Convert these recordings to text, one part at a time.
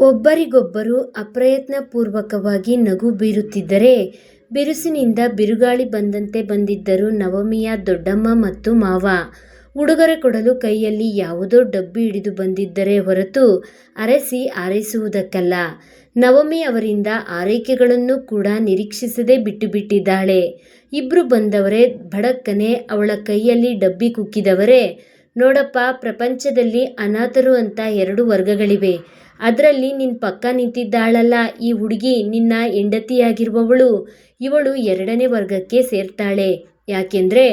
ಒಬ್ಬರಿಗೊಬ್ಬರು ಅಪ್ರಯತ್ನಪೂರ್ವಕವಾಗಿ ನಗು ಬೀರುತ್ತಿದ್ದರೆ ಬಿರುಸಿನಿಂದ ಬಿರುಗಾಳಿ ಬಂದಂತೆ ಬಂದಿದ್ದರು ನವಮಿಯ ದೊಡ್ಡಮ್ಮ ಮತ್ತು ಮಾವ. ಉಡುಗೊರೆ ಕೊಡಲು ಕೈಯಲ್ಲಿ ಯಾವುದೋ ಡಬ್ಬಿ ಹಿಡಿದು ಬಂದಿದ್ದರೆ ಹೊರತು ಅರಸಿ ಆರೈಸುವುದಕ್ಕಲ್ಲ ನವಮಿ ಅವರಿಂದ ಆರೈಕೆಗಳನ್ನು ಕೂಡ ನಿರೀಕ್ಷಿಸದೆ ಬಿಟ್ಟುಬಿಟ್ಟಿದ್ದಾಳೆ. ಇಬ್ರು ಬಂದವರೇ, ಭಡಕ್ಕನೆ ಅವಳ ಕೈಯಲ್ಲಿ ಡಬ್ಬಿ ಕುಕ್ಕಿದವರೇ "ನೋಡಪ್ಪಾ, ಪ್ರಪಂಚದಲ್ಲಿ ಅನಾಥರು ಅಂತ ಎರಡು ವರ್ಗಗಳಿವೆ. ಅದರಲ್ಲಿ ನಿನ್ನ ಪಕ್ಕ ನಿಂತಿದ್ದಾಳಲ್ಲ, ಈ ಹುಡುಗಿ ನಿನ್ನ ಹೆಂಡತಿಯಾಗಿರುವವಳು ಇವಳು ಎರಡನೇ ವರ್ಗಕ್ಕೆ ಸೇರ್ತಾಳೆ. ಯಾಕೆಂದ್ರೆ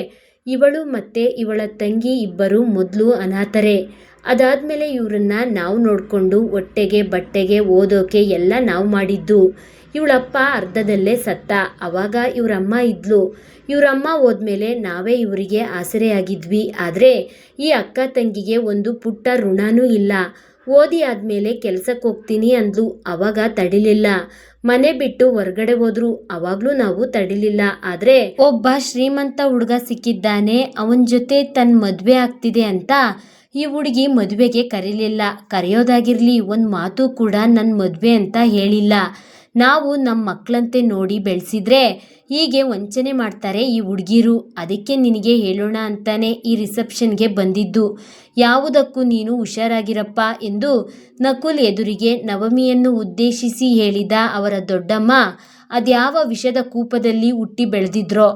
ಇವಳು ಮತ್ತೆ ಇವಳ ತಂಗಿ ಇಬ್ಬರು ಮೊದಲು ಅನಾಥರೇ. ಅದಾದಮೇಲೆ ಇವರನ್ನ ನಾವು ನೋಡಿಕೊಂಡು ಒಟ್ಟೆಗೆ ಬಟ್ಟೆಗೆ ಓದೋಕೆ ಎಲ್ಲ ನಾವು ಮಾಡಿದ್ದು. ಇವ್ಳಪ್ಪ ಅರ್ಧದಲ್ಲೇ ಸತ್ತ. ಅವಾಗ ಇವರಮ್ಮ ಇದ್ಲು. ಇವರಮ್ಮ ಹೋದ್ಮೇಲೆ ನಾವೇ ಇವರಿಗೆ ಆಸರೆಯಾಗಿದ್ವಿ. ಆದರೆ ಈ ಅಕ್ಕ ತಂಗಿಗೆ ಒಂದು ಪುಟ್ಟ ಋಣನೂ ಇಲ್ಲ. ಓದಿ ಆದಮೇಲೆ ಕೆಲಸಕ್ಕೆ ಹೋಗ್ತೀನಿ ಅಂದ್ಲು. ಅವಾಗ ತಡಿಲಿಲ್ಲ ಮನೆ ಬಿಟ್ಟು ಹೊರಗಡೆ ಹೋದ್ರು. ಅವಾಗ್ಲೂ ನಾವು ತಡಿಲಿಲ್ಲ ಆದ್ರೆ ಒಬ್ಬ ಶ್ರೀಮಂತ ಹುಡುಗ ಸಿಕ್ಕಿದ್ದಾನೆ ಅವನ ಜೊತೆ ತನ್ನ ಮದುವೆ ಆಗ್ತಿದೆ ಅಂತ ಈ ಹುಡುಗಿ ಮದುವೆಗೆ ಕರೀಲಿಲ್ಲ. ಕರೆಯೋದಾಗಿರ್ಲಿ, ಒಂದು ಮಾತು ಕೂಡ ನನ್ನ ಮದುವೆ ಅಂತ ಹೇಳಿಲ್ಲ. ನಾವು ನಮ್ಮ ಮಕ್ಕಳಂತೆ ನೋಡಿ ಬೆಳೆಸಿದ್ರೆ ಹೀಗೆ ವಂಚನೆ ಮಾಡ್ತಾರೆ ಈ ಹುಡುಗಿರು ಅದಕ್ಕೆ ನಿನಗೆ ಹೇಳೋಣ ಅಂತಾನೆ ಈ ರಿಸೆಪ್ಷನ್ಗೆ ಬಂದಿದ್ದು. ಯಾವುದಕ್ಕೂ ನೀನು ಹುಷಾರಾಗಿರಪ್ಪ ಎಂದು ನಕುಲ್ ಎದುರಿಗೆ ನವಮಿಯನ್ನು ಉದ್ದೇಶಿಸಿ ಹೇಳಿದ ಅವರ ದೊಡ್ಡಮ್ಮ, ಅದ್ಯಾವ ವಿಷದ ಕೂಪದಲ್ಲಿ ಹುಟ್ಟಿ ಬೆಳ್ದಿದ್ರೋ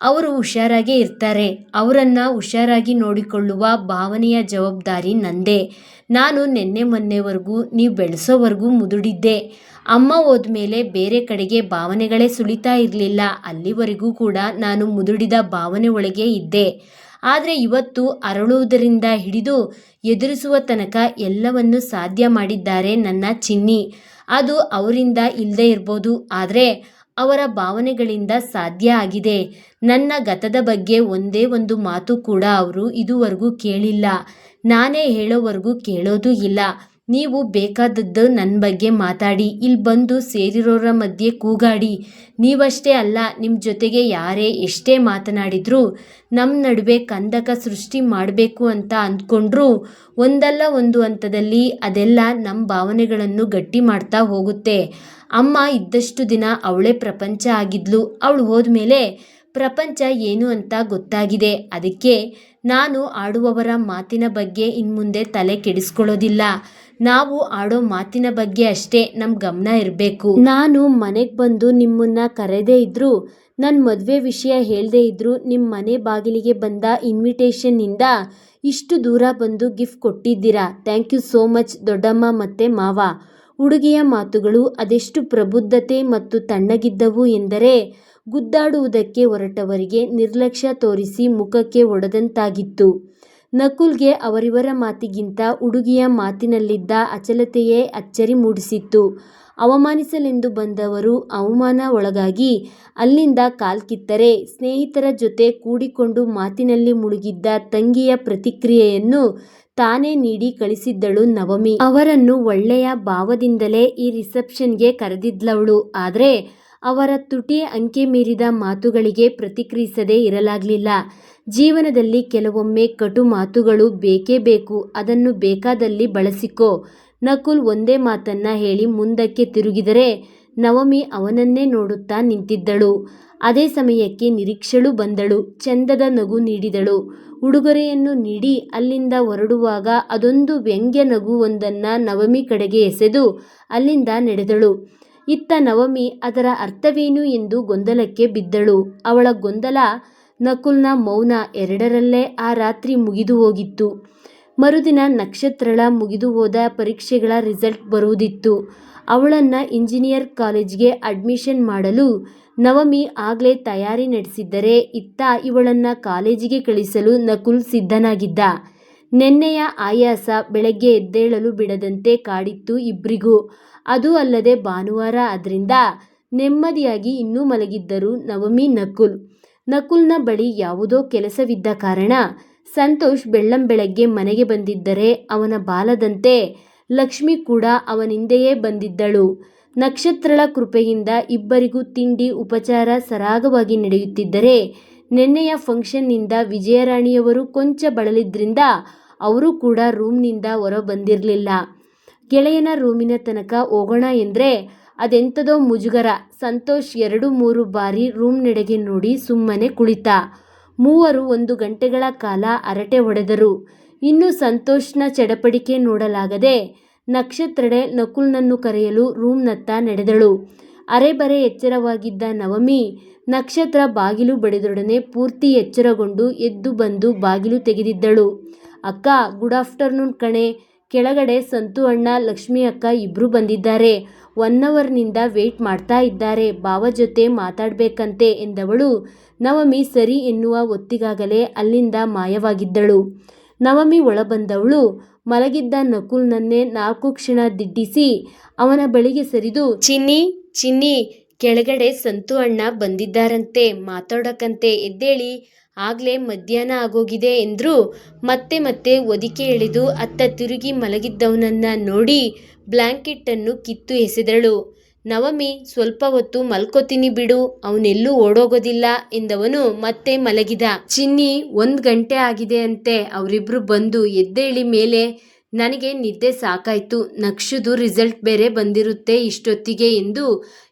ಅವ್ರು ಹುಷಾರಾಗೇ ಇರ್ತಾರೆ. ಅವರನ್ನು ಹುಷಾರಾಗಿ ನೋಡಿಕೊಳ್ಳುವ ಭಾವನೆಯ ಜವಾಬ್ದಾರಿ ನಂದೇ. ನಾನು ನಿನ್ನೆ ಮೊನ್ನೆವರೆಗೂ, ನೀವು ಬೆಳೆಸೋವರೆಗೂ ಮುದುಡಿದ್ದೆ. ಅಮ್ಮ ಹೋದ್ಮೇಲೆ ಬೇರೆ ಕಡೆಗೆ ಭಾವನೆಗಳೇ ಸುಳಿತಾ ಇರಲಿಲ್ಲ ಅಲ್ಲಿವರೆಗೂ ಕೂಡ ನಾನು ಮುದುಡಿದ ಭಾವನೆ ಒಳಗೆ ಇದ್ದೆ. ಆದರೆ ಇವತ್ತು ಅರಳುವುದರಿಂದ ಹಿಡಿದು ಎದುರಿಸುವ ತನಕ ಎಲ್ಲವನ್ನು ಸಾಧ್ಯ ಮಾಡಿದ್ದಾರೆ ನನ್ನ ಚಿನ್ನಿ. ಅದು ಅವರಿಂದ ಇಲ್ಲದೆ ಇರ್ಬೋದು. ಆದ್ರೆ ಅವರ ಭಾವನೆಗಳಿಂದ ಸಾಧ್ಯ ಆಗಿದೆ. ನನ್ನ ಗತದ ಬಗ್ಗೆ ಒಂದೇ ಒಂದು ಮಾತು ಕೂಡ ಅವರು ಇದುವರೆಗೂ ಕೇಳಿಲ್ಲ. ನಾನೇ ಹೇಳೋವರೆಗೂ ಕೇಳೋದೂ ಇಲ್ಲ. ನೀವು ಬೇಕಾದದ್ದು ನನ್ನ ಬಗ್ಗೆ ಮಾತಾಡಿ. ಇಲ್ಲಿ ಬಂದು ಸೇರಿರೋರ ಮಧ್ಯೆ ಕೂಗಾಡಿ. ನೀವಷ್ಟೇ ಅಲ್ಲ ನಿಮ್ಮ ಜೊತೆಗೆ ಯಾರೇ ಎಷ್ಟೇ ಮಾತನಾಡಿದ್ರು ನಮ್ಮ ನಡುವೆ ಕಂದಕ ಸೃಷ್ಟಿ ಮಾಡಬೇಕು ಅಂತ ಅಂದ್ಕೊಂಡ್ರೂ ಒಂದಲ್ಲ ಒಂದು ಹಂತದಲ್ಲಿ ಅದೆಲ್ಲ ನಮ್ಮ ಭಾವನೆಗಳನ್ನು ಗಟ್ಟಿ ಮಾಡ್ತಾ ಹೋಗುತ್ತೆ. ಅಮ್ಮ ಇದ್ದಷ್ಟು ದಿನ ಅವಳೇ ಪ್ರಪಂಚ ಆಗಿದ್ಲು. ಅವಳು ಹೋದ್ಮೇಲೆ ಪ್ರಪಂಚ ಏನು ಅಂತ ಗೊತ್ತಾಗಿದೆ. ಅದಕ್ಕೆ ನಾನು ಆಡುವವರ ಮಾತಿನ ಬಗ್ಗೆ ಇನ್ಮುಂದೆ ತಲೆ ಕೆಡಿಸ್ಕೊಳ್ಳೋದಿಲ್ಲ. ನಾವು ಆಡೋ ಮಾತಿನ ಬಗ್ಗೆ ಅಷ್ಟೇ ನಮ್ ಗಮನ ಇರಬೇಕು ನಾನು ಮನೆಗ್ ಬಂದು ನಿಮ್ಮನ್ನ ಕರೆದೇ ಇದ್ರು ನನ್ನ ಮದುವೆ ವಿಷಯ ಹೇಳದೇ ಇದ್ರು ನಿಮ್ಮ ಮನೆ ಬಾಗಿಲಿಗೆ ಬಂದ ಇನ್ವಿಟೇಷನ್ನಿಂದ ಇಷ್ಟು ದೂರ ಬಂದು ಗಿಫ್ಟ್ ಕೊಟ್ಟಿದ್ದೀರಾ ಥ್ಯಾಂಕ್ ಯು ಸೋ ಮಚ್ ದೊಡ್ಡಮ್ಮ ಮತ್ತೆ ಮಾವ. ಹುಡುಗಿಯ ಮಾತುಗಳು ಅದೆಷ್ಟು ಪ್ರಬುದ್ಧತೆ ಮತ್ತು ತಣ್ಣಗಿದ್ದವು ಎಂದರೆ, ಗುದ್ದಾಡುವುದಕ್ಕೆ ಹೊರಟವರಿಗೆ ನಿರ್ಲಕ್ಷ್ಯ ತೋರಿಸಿ ಮುಖಕ್ಕೆ ಹೊಡೆದಂತಾಗಿತ್ತು. ನಕುಲ್ಗೆ ಅವರಿವರ ಮಾತಿಗಿಂತ ಹುಡುಗಿಯ ಮಾತಿನಲ್ಲಿದ್ದ ಅಚಲತೆಯೇ ಅಚ್ಚರಿ ಮೂಡಿಸಿತ್ತು. ಅವಮಾನಿಸಲೆಂದು ಬಂದವರು ಅವಮಾನ ಒಳಗಾಗಿ ಅಲ್ಲಿಂದ ಕಾಲ್ಕಿತ್ತರೆ ಸ್ನೇಹಿತರ ಜೊತೆ ಕೂಡಿಕೊಂಡು ಮಾತಿನಲ್ಲಿ ಮುಳುಗಿದ್ದ ತಂಗಿಯ ಪ್ರತಿಕ್ರಿಯೆಯನ್ನು ತಾನೇ ನೀಡಿ ಕಳಿಸಿದ್ದಳು ನವಮಿ. ಅವರನ್ನು ಒಳ್ಳೆಯ ಭಾವದಿಂದಲೇ ಈ ರಿಸೆಪ್ಷನ್ಗೆ ಕರೆದಿದ್ಲವಳು. ಆದ್ರೆ ಅವರ ತುಟಿ ಅಂಕೆ ಮೀರಿದ ಮಾತುಗಳಿಗೆ ಪ್ರತಿಕ್ರಿಯಿಸದೆ ಇರಲಾಗಲಿಲ್ಲ ಜೀವನದಲ್ಲಿ ಕೆಲವೊಮ್ಮೆ ಕಟು ಮಾತುಗಳು ಬೇಕೇ ಬೇಕು, ಅದನ್ನು ಬೇಕಾದಲ್ಲಿ ಬಳಸಿಕೋ. ನಕುಲ್ ಒಂದೇ ಮಾತನ್ನ ಹೇಳಿ ಮುಂದಕ್ಕೆ ತಿರುಗಿದರೆ ನವಮಿ ಅವನನ್ನೇ ನೋಡುತ್ತಾ ನಿಂತಿದ್ದಳು. ಅದೇ ಸಮಯಕ್ಕೆ ನಿರೀಕ್ಷಳು ಬಂದಳು. ಚಂದದ ನಗು ನೀಡಿದಳು. ಉಡುಗೊರೆಯನ್ನು ನೀಡಿ ಅಲ್ಲಿಂದ ಹೊರಡುವಾಗ ಅದೊಂದು ವ್ಯಂಗ್ಯ ನಗುವೊಂದನ್ನು ನವಮಿ ಕಡೆಗೆ ಎಸೆದು ಅಲ್ಲಿಂದ ನಡೆದಳು. ಇತ್ತ ನವಮಿ ಅದರ ಅರ್ಥವೇನು ಎಂದು ಗೊಂದಲಕ್ಕೆ ಬಿದ್ದಳು. ಅವಳ ಗೊಂದಲ, ನಕುಲ್ನ ಮೌನ ಎರಡರಲ್ಲೇ ಆ ರಾತ್ರಿ ಮುಗಿದು ಹೋಗಿತ್ತು. ಮರುದಿನ ನಕ್ಷತ್ರಳ ಮುಗಿದು ಹೋದ ಪರೀಕ್ಷೆಗಳ ರಿಸಲ್ಟ್ ಬರುವುದಿತ್ತು. ಅವಳನ್ನು ಇಂಜಿನಿಯರ್ ಕಾಲೇಜ್ಗೆ ಅಡ್ಮಿಷನ್ ಮಾಡಲು ನವಮಿ ಆಗಲೇ ತಯಾರಿ ನಡೆಸಿದ್ದರೆ ಇತ್ತ ಇವಳನ್ನು ಕಾಲೇಜಿಗೆ ಕಳಿಸಲು ನಕುಲ್ ಸಿದ್ಧನಾಗಿದ್ದ. ನೆನ್ನೆಯ ಆಯಾಸ ಬೆಳಗ್ಗೆ ಎದ್ದೇಳಲು ಬಿಡದಂತೆ ಕಾಡಿತ್ತು ಇಬ್ಬರಿಗೂ ಅದು ಅಲ್ಲದೆ ಭಾನುವಾರ ಅದರಿಂದ ನೆಮ್ಮದಿಯಾಗಿ ಇನ್ನೂ ಮಲಗಿದ್ದರು ನವಮಿ ನಕುಲ್. ನಕುಲ್ನ ಬಳಿ ಯಾವುದೋ ಕೆಲಸವಿದ್ದ ಕಾರಣ ಸಂತೋಷ್ ಬೆಳ್ಳಂಬೆಳಗ್ಗೆ ಮನೆಗೆ ಬಂದಿದ್ದರೆ ಅವನ ಬಾಲದಂತೆ ಲಕ್ಷ್ಮಿ ಕೂಡ ಅವನಿಂದೆಯೇ ಬಂದಿದ್ದಳು. ನಕ್ಷತ್ರಳ ಕೃಪೆಯಿಂದ ಇಬ್ಬರಿಗೂ ತಿಂಡಿ, ಉಪಚಾರ ಸರಾಗವಾಗಿ ನಡೆಯುತ್ತಿದ್ದರೆ ನೆನ್ನೆಯ ಫಂಕ್ಷನ್ನಿಂದ ವಿಜಯರಾಣಿಯವರು ಕೊಂಚ ಬಳಲಿದ್ರಿಂದ ಅವರು ಕೂಡ ರೂಮ್ನಿಂದ ನಿಂದ ಹೊರಬಂದಿರ್ಲಿಲ್ಲ. ಗೆಳೆಯನ ರೂಮಿನ ತನಕ ಹೋಗೋಣ ಎಂದರೆ ಅದೆಂಥದೋ ಮುಜುಗರ. ಸಂತೋಷ್ ಎರಡು ಮೂರು ಬಾರಿ ರೂಮ್ನೆಡೆಗೆ ನೋಡಿ ಸುಮ್ಮನೆ ಕುಳಿತ. ಮೂವರು ಒಂದು ಗಂಟೆಗಳ ಕಾಲ ಅರಟೆ ಹೊಡೆದರು. ಇನ್ನು ಸಂತೋಷ್ನ ಚಡಪಡಿಕೆ ನೋಡಲಾಗದೆ ನಕ್ಷತ್ರಡೆ ನಕುಲ್ನನ್ನು ಕರೆಯಲು ರೂಮ್ನತ್ತ ನಡೆದಳು. ಅರೆಬರೆ ಎಚ್ಚರವಾಗಿದ್ದ ನವಮಿ ನಕ್ಷತ್ರ ಬಾಗಿಲು ಬಡಿದೊಡನೆ ಪೂರ್ತಿ ಎಚ್ಚರಗೊಂಡು ಎದ್ದು ಬಂದು ಬಾಗಿಲು ತೆಗೆದಿದ್ದಳು. ಅಕ್ಕ ಗುಡ್ ಆಫ್ಟರ್ನೂನ್ ಕಣೆ. ಕೆಳಗಡೆ ಸಂತು ಅಣ್ಣ, ಲಕ್ಷ್ಮಿ ಅಕ್ಕ ಇಬ್ಬರು ಬಂದಿದ್ದಾರೆ. ಒನ್ ಅವರ್ನಿಂದ ವೇಟ್ ಮಾಡ್ತಾ ಇದ್ದಾರೆ. ಬಾವ ಜೊತೆ ಮಾತಾಡಬೇಕಂತೆ ಎಂದವಳು. ನವಮಿ ಸರಿ ಎನ್ನುವ ಹೊತ್ತಿಗಾಗಲೇ ಅಲ್ಲಿಂದ ಮಾಯವಾಗಿದ್ದಳು. ನವಮಿ ಒಳಬಂದವಳು. ಮಲಗಿದ್ದ ನಕುಲ್ನನ್ನೇ ನಾಲ್ಕು ಕ್ಷಣ ದಿಟ್ಟಿಸಿ ಅವನ ಬಳಿಗೆ ಸರಿದು, ಚಿನ್ನಿ ಚಿನ್ನಿ, ಕೆಳಗಡೆ ಸಂತು ಅಣ್ಣ ಬಂದಿದ್ದಾರಂತೆ, ಮಾತಾಡೋಕಂತೆ ಎದ್ದೇಳಿ. ಆಗ್ಲೇ ಮಧ್ಯಾಹ್ನ ಆಗೋಗಿದೆ ಎಂದ್ರು, ಮತ್ತೆ ಮತ್ತೆ ಒದಿಕೆ ಎಳೆದು ಅತ್ತ ತಿರುಗಿ ಮಲಗಿದ್ದವನನ್ನ ನೋಡಿ ಬ್ಲ್ಯಾಂಕೆಟ್ಟನ್ನು ಕಿತ್ತು ಎಸೆದಳು. ನವಮಿ, ಸ್ವಲ್ಪ ಹೊತ್ತು ಮಲ್ಕೋತೀನಿ ಬಿಡು, ಅವನೆಲ್ಲೂ ಓಡೋಗೋದಿಲ್ಲ ಎಂದವನು ಮತ್ತೆ ಮಲಗಿದ. ಚಿನ್ನಿ, ಒಂದು ಗಂಟೆ ಆಗಿದೆ ಅಂತೆ, ಅವರಿಬ್ರು ಬಂದು ಎದ್ದೇಳಿ ಮೇಲೆ ನನಗೆ ನಿದ್ದೆ ಸಾಕಾಯ್ತು. ನಕ್ಷುದು ರಿಸಲ್ಟ್ ಬೇರೆ ಬಂದಿರುತ್ತೆ ಇಷ್ಟೊತ್ತಿಗೆ ಎಂದು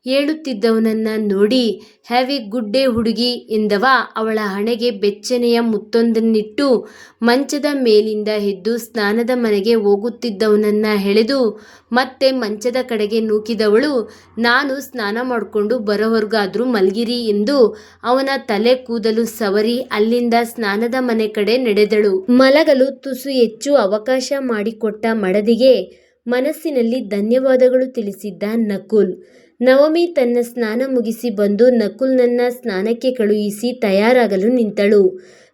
ಹೇಳುತ್ತಿದ್ದವನನ್ನ ನೋಡಿ, ಹ್ಯಾವ್ ಎ ಗುಡ್ ಡೇ ಹುಡುಗಿ ಎಂದವ. ಅವಳ ಹಣೆಗೆ ಬೆಚ್ಚನೆಯ ಮುತ್ತೊಂದನ್ನಿಟ್ಟು ಮಂಚದ ಮೇಲಿಂದ ಎದ್ದು ಸ್ನಾನದ ಮನೆಗೆ ಹೋಗುತ್ತಿದ್ದವನನ್ನ ಎಳೆದು ಮತ್ತೆ ಮಂಚದ ಕಡೆಗೆ ನೂಕಿದವಳು, ನಾನು ಸ್ನಾನ ಮಾಡಿಕೊಂಡು ಬರೋವರೆಗಾದರೂ ಮಲಗಿರಿ ಎಂದು ಅವನ ತಲೆ ಕೂದಲು ಸವರಿ ಅಲ್ಲಿಂದ ಸ್ನಾನದ ಮನೆ ಕಡೆ ನಡೆದಳು. ಮಲಗಲು ತುಸು ಹೆಚ್ಚು ಅವಕಾಶ ಮಾಡಿಕೊಟ್ಟ ಮಡದಿಗೆ ಮನಸ್ಸಿನಲ್ಲಿ ಧನ್ಯವಾದಗಳು ತಿಳಿಸಿದ್ದ ನಕುಲ್. ನವಮಿ ತನ್ನ ಸ್ನಾನ ಮುಗಿಸಿ ಬಂದು ನಕುಲ್ನನ್ನ ಸ್ನಾನಕ್ಕೆ ಕಳುಹಿಸಿ ತಯಾರಾಗಲು ನಿಂತಳು.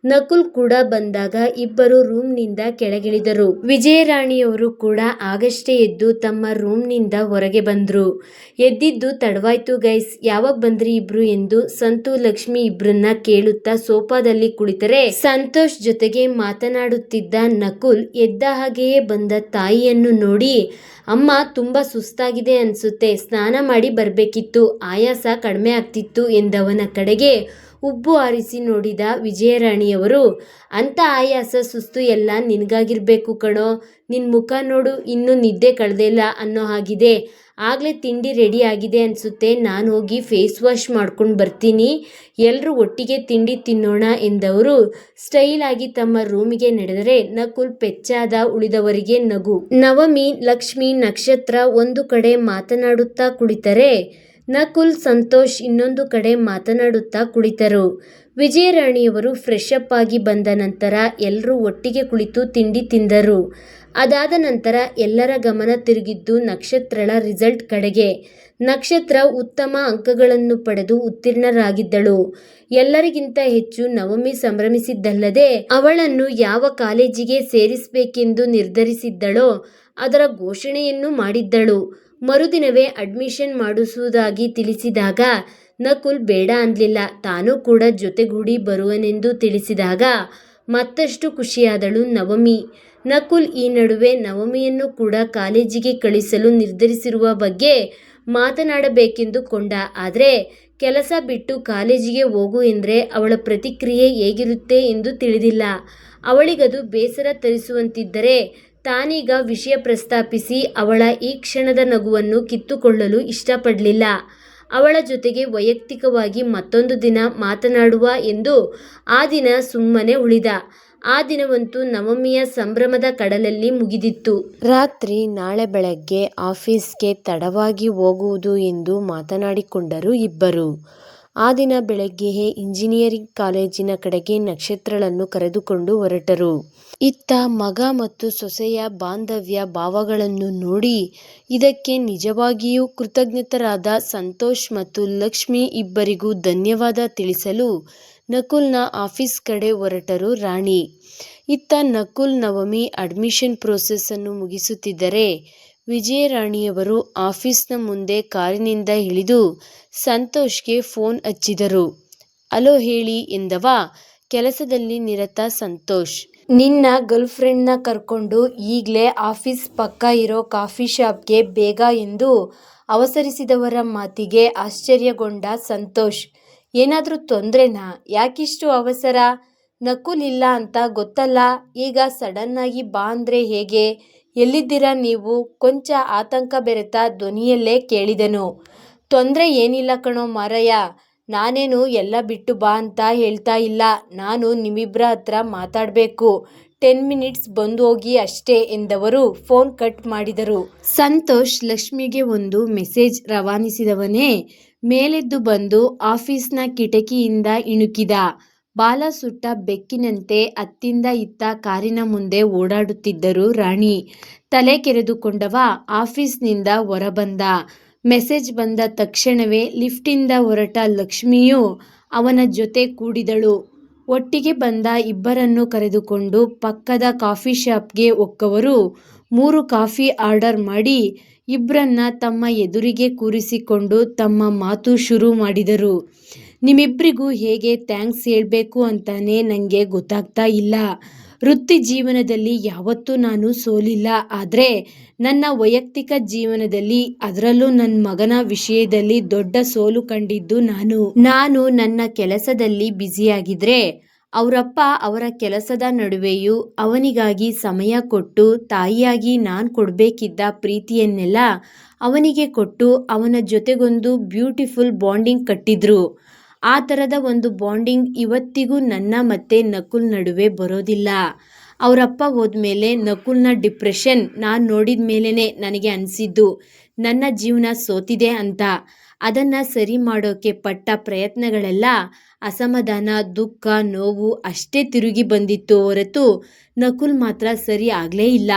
ನಕುಲ್ ಕೂಡ ಬಂದಾಗ ಇಬ್ಬರು ರೂಮ್ನಿಂದ ಕೆಳಗಿಳಿದರು. ವಿಜಯರಾಣಿಯವರು ಕೂಡ ಆಗಷ್ಟೇ ಎದ್ದು ತಮ್ಮ ರೂಮ್ನಿಂದ ಹೊರಗೆ ಬಂದರು. ಎದ್ದಿದ್ದು, ತಡವಾಯ್ತು ಗೈಸ್, ಯಾವಾಗ ಬಂದ್ರಿ ಇಬ್ರು? ಎಂದು ಸಂತು ಲಕ್ಷ್ಮಿ ಇಬ್ರನ್ನ ಕೇಳುತ್ತಾ ಸೋಫಾದಲ್ಲಿ ಕುಳಿತರೆ, ಸಂತೋಷ್ ಜೊತೆಗೆ ಮಾತನಾಡುತ್ತಿದ್ದ ನಕುಲ್ ಎದ್ದ ಹಾಗೆಯೇ ಬಂದ ತಾಯಿಯನ್ನು ನೋಡಿ, ಅಮ್ಮ, ತುಂಬ ಸುಸ್ತಾಗಿದೆ ಅನ್ಸುತ್ತೆ, ಸ್ನಾನ ಮಾಡಿ ಬರಬೇಕಿತ್ತು, ಆಯಾಸ ಕಡಿಮೆ ಆಗ್ತಿತ್ತು ಎಂದವನ ಕಡೆಗೆ ಉಬ್ಬು ಆರಿಸಿ ನೋಡಿದ ವಿಜಯರಾಣಿಯವರು, ಅಂಥ ಆಯಾಸ ಸುಸ್ತು ಎಲ್ಲ ನಿನಗಾಗಿರ್ಬೇಕು ಕಣೋ. ನಿನ್ನ ಮುಖ ನೋಡು, ಇನ್ನೂ ನಿದ್ದೆ ಕಳೆದಿಲ್ಲ ಅನ್ನೋ ಹಾಗಿದೆ. ಆಗಲೇ ತಿಂಡಿ ರೆಡಿ ಆಗಿದೆ ಅನಿಸುತ್ತೆ. ನಾನು ಹೋಗಿ ಫೇಸ್ ವಾಶ್ ಮಾಡ್ಕೊಂಡು ಬರ್ತೀನಿ. ಎಲ್ಲರೂ ಒಟ್ಟಿಗೆ ತಿಂಡಿ ತಿನ್ನೋಣ ಎಂದವರು ಸ್ಟೈಲ್ ಆಗಿ ತಮ್ಮ ರೂಮಿಗೆ ನಡೆದರೆ ನಕುಲ್ ಪೆಚ್ಚಾದ ಉಳಿದವರಿಗೆ ನಗು. ನವಮಿ, ಲಕ್ಷ್ಮಿ ನಕ್ಷತ್ರ ಒಂದು ಕಡೆ ಮಾತನಾಡುತ್ತಾ ಕುಳಿತರೆ ನಕುಲ್ ಸಂತೋಷ್ ಇನ್ನೊಂದು ಕಡೆ ಮಾತನಾಡುತ್ತಾ ಕುಳಿತರು. ವಿಜಯರಾಣಿಯವರು ಫ್ರೆಶ್ ಅಪ್ ಆಗಿ ಬಂದ ನಂತರ ಎಲ್ಲರೂ ಒಟ್ಟಿಗೆ ಕುಳಿತು ತಿಂಡಿ ತಿಂದರು. ಅದಾದ ನಂತರ ಎಲ್ಲರ ಗಮನ ತಿರುಗಿದ್ದು ನಕ್ಷತ್ರಳ ರಿಸಲ್ಟ್ ಕಡೆಗೆ. ನಕ್ಷತ್ರ ಉತ್ತಮ ಅಂಕಗಳನ್ನು ಪಡೆದು ಉತ್ತೀರ್ಣರಾಗಿದ್ದಳು. ಎಲ್ಲರಿಗಿಂತ ಹೆಚ್ಚು ನವಮಿ ಸಂಭ್ರಮಿಸಿದ್ದಲ್ಲದೆ ಅವಳನ್ನು ಯಾವ ಕಾಲೇಜಿಗೆ ಸೇರಿಸಬೇಕೆಂದು ನಿರ್ಧರಿಸಿದ್ದಳೋ ಅದರ ಘೋಷಣೆಯನ್ನು ಮಾಡಿದ್ದಳು. ಮರುದಿನವೇ ಅಡ್ಮಿಷನ್ ಮಾಡಿಸುವುದಾಗಿ ತಿಳಿಸಿದಾಗ, ನಕುಲ್ ಬೇಡ ಅಂದಲಿಲ್ಲ ತಾನೂ ಕೂಡ ಜೊತೆಗೂಡಿ ಬರುವನೆಂದು ತಿಳಿಸಿದಾಗ, ಮತ್ತಷ್ಟು ಖುಷಿಯಾದಳು ನವಮಿ. ನಕುಲ್ ಈ ನಡುವೆ ನವಮಿಯನ್ನು ಕೂಡ ಕಾಲೇಜಿಗೆ ಕಳಿಸಲು ನಿರ್ಧರಿಸಿರುವ ಬಗ್ಗೆ ಮಾತನಾಡಬೇಕೆಂದು ಕೊಂಡ ಆದರೆ, ಕೆಲಸ ಬಿಟ್ಟು ಕಾಲೇಜಿಗೆ ಹೋಗು ಎಂದರೆ ಅವಳ ಪ್ರತಿಕ್ರಿಯೆ ಹೇಗಿರುತ್ತೆ ಎಂದು ತಿಳಿದಿಲ್ಲ. ಅವಳಿಗದು ಬೇಸರ ತರಿಸುವಂತಿದ್ದರೆ ತಾನೀಗ ವಿಷಯ ಪ್ರಸ್ತಾಪಿಸಿ ಅವಳ ಈ ಕ್ಷಣದ ನಗುವನ್ನು ಕಿತ್ತುಕೊಳ್ಳಲು ಇಷ್ಟಪಡಲಿಲ್ಲ. ಅವಳ ಜೊತೆಗೆ ವೈಯಕ್ತಿಕವಾಗಿ ಮತ್ತೊಂದು ದಿನ ಮಾತನಾಡುವ ಎಂದು ಆ ದಿನ ಸುಮ್ಮನೆ ಉಳಿದ. ಆ ದಿನವಂತೂ ನವಮಿಯ ಸಂಭ್ರಮದ ಕಡಲಲ್ಲಿ ಮುಗಿದಿತ್ತು. ರಾತ್ರಿ ನಾಳೆ ಬೆಳಗ್ಗೆ ಆಫೀಸ್ಗೆ ತಡವಾಗಿ ಹೋಗುವುದು ಎಂದು ಮಾತನಾಡಿಕೊಂಡರು ಇಬ್ಬರು. ಆ ದಿನ ಬೆಳಗ್ಗೆಯೇ ಇಂಜಿನಿಯರಿಂಗ್ ಕಾಲೇಜಿನ ಕಡೆಗೆ ನಕ್ಷತ್ರಗಳನ್ನು ಕರೆದುಕೊಂಡು ಹೊರಟರು. ಇತ್ತ ಮಗ ಮತ್ತು ಸೊಸೆಯ ಬಾಂಧವ್ಯ ಭಾವಗಳನ್ನು ನೋಡಿ ಇದಕ್ಕೆ ನಿಜವಾಗಿಯೂ ಕೃತಜ್ಞತರಾದ ಸಂತೋಷ್ ಮತ್ತು ಲಕ್ಷ್ಮಿ ಇಬ್ಬರಿಗೂ ಧನ್ಯವಾದ ತಿಳಿಸಲು ನಕುಲ್ನ ಆಫೀಸ್ ಕಡೆ ಹೊರಟರು ರಾಣಿ. ಇತ್ತ ನಕುಲ್ ನವಮಿ ಅಡ್ಮಿಷನ್ ಪ್ರೋಸೆಸ್ಸನ್ನು ಮುಗಿಸುತ್ತಿದ್ದರೆ ವಿಜಯರಾಣಿಯವರು ಆಫೀಸ್ನ ಮುಂದೆ ಕಾರಿನಿಂದ ಇಳಿದು ಸಂತೋಷ್ಗೆ ಫೋನ್ ಹಚ್ಚಿದರು. ಅಲೋ ಹೇಳಿ ಎಂದವ. ಕೆಲಸದಲ್ಲಿ ನಿರತ ಸಂತೋಷ್. ನಿನ್ನ ಗರ್ಲ್ಫ್ರೆಂಡ್ನ ಕರ್ಕೊಂಡು ಈಗಲೇ ಆಫೀಸ್ ಪಕ್ಕ ಇರೋ ಕಾಫಿ ಶಾಪ್ಗೆ ಬೇಗ ಎಂದು ಅವಸರಿಸಿದವರ ಮಾತಿಗೆ ಆಶ್ಚರ್ಯಗೊಂಡ ಸಂತೋಷ್. ಏನಾದರೂ ತೊಂದರೆನಾ? ಯಾಕಿಷ್ಟು ಅವಸರ? ನಕುಲಿಲ್ಲ ಅಂತ ಗೊತ್ತಲ್ಲ? ಈಗ ಸಡನ್ನಾಗಿ ಬಾ ಅಂದರೆ ಹೇಗೆ? ಎಲ್ಲಿದ್ದೀರಾ ನೀವು? ಕೊಂಚ ಆತಂಕ ಬೆರೆತ ಧ್ವನಿಯಲ್ಲೇ ಕೇಳಿದನು. ತೊಂದರೆ ಏನಿಲ್ಲ ಕಣೋ ಮಾರಾಯ ನಾನೇನು ಎಲ್ಲ ಬಿಟ್ಟು ಬಾ ಅಂತ ಹೇಳ್ತಾ ಇಲ್ಲ. ನಾನು ನಿಮ್ಮಿಬ್ಬರ ಹತ್ರ ಮಾತಾಡಬೇಕು. ಟೆನ್ ಮಿನಿಟ್ಸ್ ಬಂದು ಹೋಗಿ ಅಷ್ಟೇ ಎಂದವರು ಫೋನ್ ಕಟ್ ಮಾಡಿದರು. ಸಂತೋಷ್ ಲಕ್ಷ್ಮಿಗೆ ಒಂದು ಮೆಸೇಜ್ ರವಾನಿಸಿದವನೇ. ಮೇಲೆದ್ದು ಬಂದು ಆಫೀಸ್ನ ಕಿಟಕಿಯಿಂದ ಇಣುಕಿದ. ಬಾಲ ಸುಟ್ಟ ಬೆಕ್ಕಿನಂತೆ ಅತ್ತಿಂದ ಇತ್ತ ಕಾರಿನ ಮುಂದೆ ಓಡಾಡುತ್ತಿದ್ದರು ರಾಣಿ. ತಲೆ ಕೆರೆದುಕೊಂಡವ ಆಫೀಸ್ನಿಂದ ಹೊರಬಂದ. ಮೆಸೇಜ್ ಬಂದ ತಕ್ಷಣವೇ ಲಿಫ್ಟಿಂದ ಹೊರಟ ಲಕ್ಷ್ಮಿಯು ಅವನ ಜೊತೆ ಕೂಡಿದಳು. ಒಟ್ಟಿಗೆ ಬಂದ ಇಬ್ಬರನ್ನು ಕರೆದುಕೊಂಡು ಪಕ್ಕದ ಕಾಫಿ ಶಾಪ್ಗೆ ಒಕ್ಕವರು ಮೂರು ಕಾಫಿ ಆರ್ಡರ್ ಮಾಡಿ ಇಬ್ಬರನ್ನ ತಮ್ಮ ಎದುರಿಗೆ ಕೂರಿಸಿಕೊಂಡು ತಮ್ಮ ಮಾತು ಶುರು ಮಾಡಿದರು. ನಿಮ್ಮಿಬ್ಬರಿಗೂ ಹೇಗೆ ಥ್ಯಾಂಕ್ಸ್ ಹೇಳಬೇಕು ಅಂತಾನೆ ನನಗೆ ಗೊತ್ತಾಗ್ತಾ ಇಲ್ಲ. ವೃತ್ತಿ ಜೀವನದಲ್ಲಿ ಯಾವತ್ತೂ ನಾನು ಸೋಲಿಲ್ಲ. ಆದರೆ ನನ್ನ ವೈಯಕ್ತಿಕ ಜೀವನದಲ್ಲಿ ಅದರಲ್ಲೂ ನನ್ನ ಮಗನ ವಿಷಯದಲ್ಲಿ ದೊಡ್ಡ ಸೋಲು ಕಂಡಿದ್ದು ನಾನು. ನಾನು ನನ್ನ ಕೆಲಸದಲ್ಲಿ ಬ್ಯುಸಿಯಾಗಿದ್ದರೆ ಅವರಪ್ಪ ಅವರ ಕೆಲಸದ ನಡುವೆಯೂ ಅವನಿಗಾಗಿ ಸಮಯ ಕೊಟ್ಟು ತಾಯಿಯಾಗಿ ನಾನು ಕೊಡಬೇಕಿದ್ದ ಪ್ರೀತಿಯನ್ನೆಲ್ಲ ಅವನಿಗೆ ಕೊಟ್ಟು ಅವನ ಜೊತೆಗೊಂದು ಬ್ಯೂಟಿಫುಲ್ ಬಾಂಡಿಂಗ್ ಕಟ್ಟಿದ್ರು. ಆ ಥರದ ಒಂದು ಬಾಂಡಿಂಗ್ ಇವತ್ತಿಗೂ ನನ್ನ ಮತ್ತು ನಕುಲ್ ನಡುವೆ ಬರೋದಿಲ್ಲ. ಅವರಪ್ಪ ಹೋದ್ಮೇಲೆ ನಕುಲ್ನ ಡಿಪ್ರೆಷನ್ ನಾನು ನೋಡಿದ ಮೇಲೇ ನನಗೆ ಅನಿಸಿದ್ದು, ನನ್ನ ಜೀವನ ಸೋತಿದೆ ಅಂತ. ಅದನ್ನು ಸರಿ ಮಾಡೋಕ್ಕೆ ಪಟ್ಟ ಪ್ರಯತ್ನಗಳೆಲ್ಲ ಅಸಮಾಧಾನ, ದುಃಖ, ನೋವು ಅಷ್ಟೇ ತಿರುಗಿ ಬಂದಿತ್ತು ಹೊರತು ನಕುಲ್ ಮಾತ್ರ ಸರಿ ಆಗಲೇ ಇಲ್ಲ.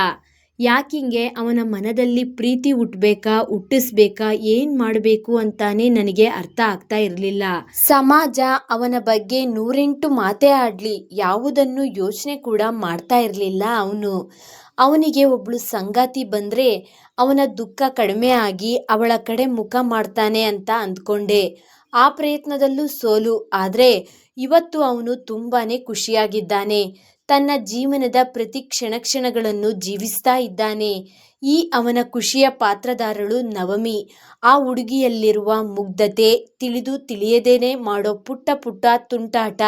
ಯಾಕಿಂಗೆ ಅವನ ಮನದಲ್ಲಿ ಪ್ರೀತಿ ಹುಟ್ಟಬೇಕಾ ಹುಟ್ಟಿಸ್ಬೇಕಾ, ಏನು ಮಾಡಬೇಕು ಅಂತಾನೆ ನನಗೆ ಅರ್ಥ ಆಗ್ತಾ ಇರಲಿಲ್ಲ. ಸಮಾಜ ಅವನ ಬಗ್ಗೆ ನೂರೆಂಟು ಮಾತೇ ಆಡಲಿ, ಯಾವುದನ್ನು ಯೋಚನೆ ಕೂಡ ಮಾಡ್ತಾ ಇರಲಿಲ್ಲ ಅವನು. ಅವನಿಗೆ ಒಬ್ಳು ಸಂಗಾತಿ ಬಂದರೆ ಅವನ ದುಃಖ ಕಡಿಮೆ ಆಗಿ ಅವಳ ಕಡೆ ಮುಖ ಮಾಡ್ತಾನೆ ಅಂತ ಅಂದ್ಕೊಂಡೆ. ಆ ಪ್ರಯತ್ನದಲ್ಲೂ ಸೋಲು, ಆದರೆ ಇವತ್ತು ಅವನು ತುಂಬಾನೇ ಖುಷಿಯಾಗಿದ್ದಾನೆ. ತನ್ನ ಜೀವನದ ಪ್ರತಿ ಕ್ಷಣ ಕ್ಷಣಗಳನ್ನು ಜೀವಿಸ್ತಾ ಇದ್ದಾನೆ. ಈ ಅವನ ಖುಷಿಯ ಪಾತ್ರದಾರಳು ನವಮಿ. ಆ ಹುಡುಗಿಯಲ್ಲಿರುವ ಮುಗ್ಧತೆ ತಿಳಿದು ತಿಳಿಯದೇನೆ ಮಾಡೋ ಪುಟ್ಟ ಪುಟ್ಟ ತುಂಟಾಟ.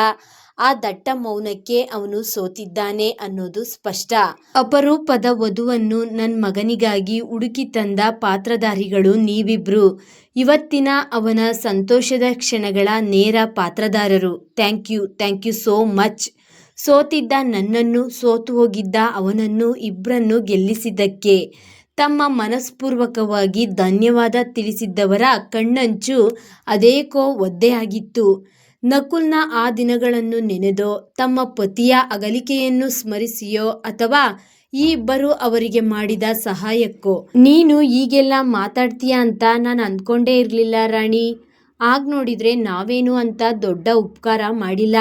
ಆ ದಟ್ಟ ಮೌನಕ್ಕೆ ಅವನು ಸೋತಿದ್ದಾನೆ ಅನ್ನೋದು ಸ್ಪಷ್ಟ. ಅಪರೂಪದ ವಧುವನ್ನು ನನ್ನ ಮಗನಿಗಾಗಿ ಹುಡುಕಿ ತಂದ ಪಾತ್ರಧಾರಿಗಳು ನೀವಿಬ್ರು. ಇವತ್ತಿನ ಅವನ ಸಂತೋಷದ ಕ್ಷಣಗಳ ನೇರ ಪಾತ್ರಧಾರರು thank you thank you so much. ಸೋತಿದ್ದ ನನ್ನನ್ನು ಸೋತು ಹೋಗಿದ್ದ ಅವನನ್ನು ಇಬ್ಬರನ್ನು ಗೆಲ್ಲಿಸಿದ್ದಕ್ಕೆ. ತಮ್ಮ ಮನಸ್ಪೂರ್ವಕವಾಗಿ ಧನ್ಯವಾದ ತಿಳಿಸಿದ್ದವರ ಕಣ್ಣಂಚು ಅದೇಕೋ ಒದ್ದೆಯಾಗಿತ್ತು ನಕುಲ್ನ ಆ ದಿನಗಳನ್ನು ನೆನೆದೋ, ತಮ್ಮ ಪತಿಯ ಅಗಲಿಕೆಯನ್ನು ಸ್ಮರಿಸಿಯೋ ಅಥವಾ ಈ ಇಬ್ಬರು ಅವರಿಗೆ ಮಾಡಿದ ಸಹಾಯಕ್ಕೋ? ನೀನು ಈಗೆಲ್ಲ ಮಾತಾಡ್ತೀಯ ಅಂತ ನಾನು ಅಂದ್ಕೊಂಡೇ ಇರಲಿಲ್ಲ ರಾಣಿ. ಆಗ ನೋಡಿದರೆ ನಾವೇನು ಅಂತ ದೊಡ್ಡ ಉಪಕಾರ ಮಾಡಿಲ್ಲ.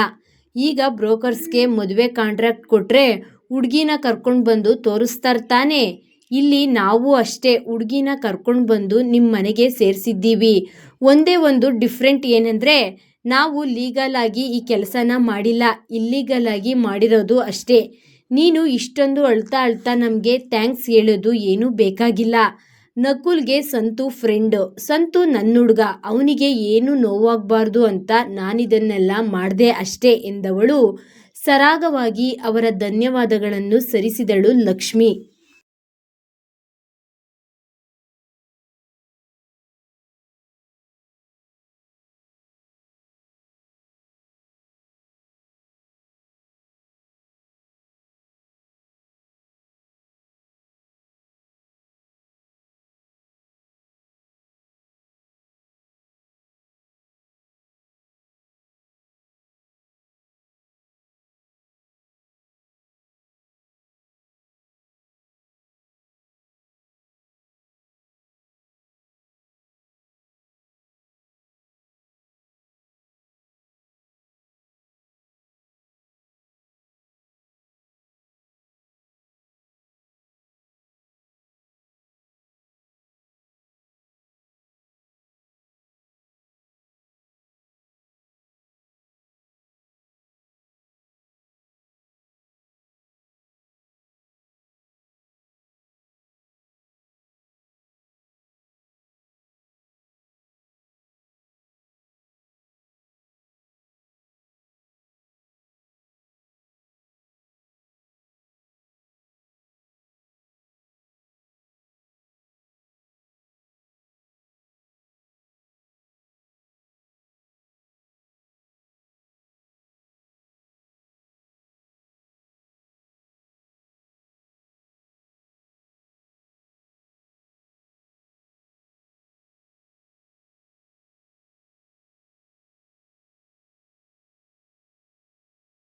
ಈಗ ಬ್ರೋಕರ್ಸ್ಗೆ ಮದುವೆ ಕಾಂಟ್ರಾಕ್ಟ್ ಕೊಟ್ಟರೆ ಹುಡುಗಿನ ಕರ್ಕೊಂಡು ಬಂದು ತೋರಿಸ್ತಾರೆ ತಾನೆ. ಇಲ್ಲಿ ನಾವು ಅಷ್ಟೇ ಹುಡುಗಿನ ಕರ್ಕೊಂಡು ಬಂದು ನಿಮ್ಮ ಮನೆಗೆ ಸೇರಿಸಿದ್ದೀವಿ. ಒಂದೇ ಒಂದು ಡಿಫ್ರೆಂಟ್ ಏನಂದರೆ ನಾವು ಲೀಗಲ್ ಆಗಿ ಈ ಕೆಲಸನ ಮಾಡಿಲ್ಲ, ಇಲ್ಲೀಗಲ್ ಆಗಿ ಮಾಡಿರೋದು ಅಷ್ಟೇ. ನೀನು ಇಷ್ಟೊಂದು ಅಳ್ತಾ ಅಳ್ತಾ ನಮಗೆ ಥ್ಯಾಂಕ್ಸ್ ಹೇಳೋದು ಏನೂ ಬೇಕಾಗಿಲ್ಲ. ನಕುಲ್ಗೆ ಸಂತು ಫ್ರೆಂಡು ಸಂತು ನನ್ನ ಹುಡುಗ ಅವನಿಗೆ ಏನು ನೋವಾಗಬಾರ್ದು ಅಂತ ನಾನಿದನ್ನೆಲ್ಲ ಮಾಡಿದೆ ಅಷ್ಟೇ ಎಂದವಳು. ಸರಾಗವಾಗಿ ಅವರ ಧನ್ಯವಾದಗಳನ್ನು ಸರಿಸಿದಳು ಲಕ್ಷ್ಮಿ.